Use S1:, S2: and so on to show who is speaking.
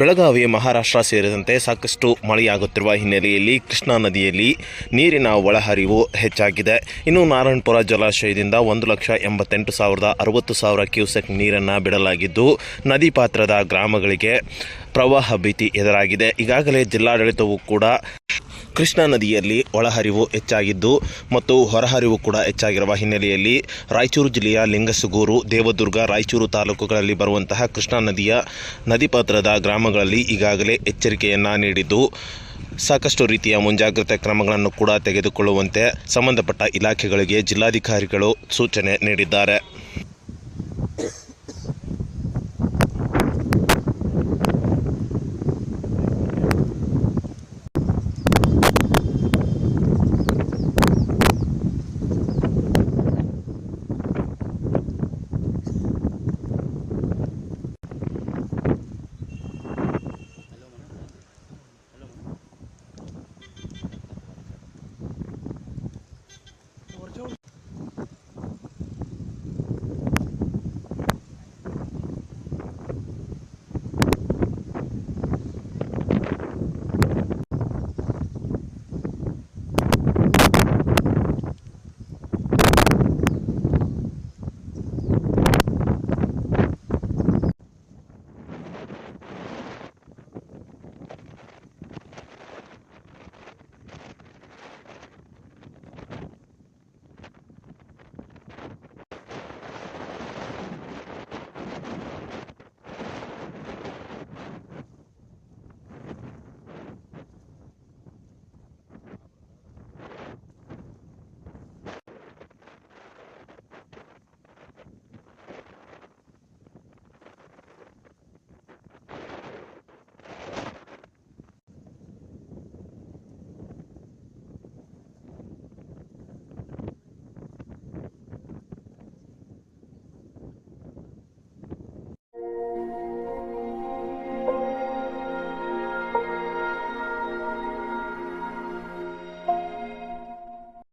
S1: ಬೆಳಗಾವಿ ಮಹಾರಾಷ್ಟ್ರ ಸೇರಿದಂತೆ ಸಾಕಷ್ಟು ಮಳೆಯಾಗುತ್ತಿರುವ ಹಿನ್ನೆಲೆಯಲ್ಲಿ ಕೃಷ್ಣಾ ನದಿಯಲ್ಲಿ ನೀರಿನ ಒಳಹರಿವು ಹೆಚ್ಚಾಗಿದೆ ಇನ್ನು ನಾರಾಯಣಪುರ ಜಲಾಶಯದಿಂದ ಒಂದು ಲಕ್ಷ ಎಂಬತ್ತೆಂಟು ಸಾವಿರದ ಅರವತ್ತು ಸಾವಿರ ಕ್ಯೂಸೆಕ್ ನೀರನ್ನು ಬಿಡಲಾಗಿದ್ದು ನದಿ ಪಾತ್ರದ ಗ್ರಾಮಗಳಿಗೆ ಪ್ರವಾಹ ಭೀತಿ ಎದುರಾಗಿದೆ ಈಗಾಗಲೇ ಜಿಲ್ಲಾಡಳಿತವೂ ಕೂಡ ಕೃಷ್ಣಾ ನದಿಯಲ್ಲಿ ಒಳಹರಿವು ಹೆಚ್ಚಾಗಿದ್ದು ಮತ್ತು ಹೊರಹರಿವು ಕೂಡ ಹೆಚ್ಚಾಗಿರುವ ಹಿನ್ನೆಲೆಯಲ್ಲಿ ರಾಯಚೂರು ಜಿಲ್ಲೆಯ ಲಿಂಗಸಗೂರು ದೇವದುರ್ಗ ರಾಯಚೂರು ತಾಲೂಕುಗಳಲ್ಲಿ ಬರುವಂತಹ ಕೃಷ್ಣಾ ನದಿಯ ನದಿಪಾತ್ರದ ಗ್ರಾಮಗಳಲ್ಲಿ ಈಗಾಗಲೇ ಎಚ್ಚರಿಕೆಯನ್ನು ನೀಡಿದ್ದು ಸಾಕಷ್ಟು ರೀತಿಯ ಮುಂಜಾಗ್ರತಾ ಕ್ರಮಗಳನ್ನು ಕೂಡ ತೆಗೆದುಕೊಳ್ಳುವಂತೆ ಸಂಬಂಧಪಟ್ಟ ಇಲಾಖೆಗಳಿಗೆ ಜಿಲ್ಲಾಧಿಕಾರಿಗಳು ಸೂಚನೆ ನೀಡಿದ್ದಾರೆ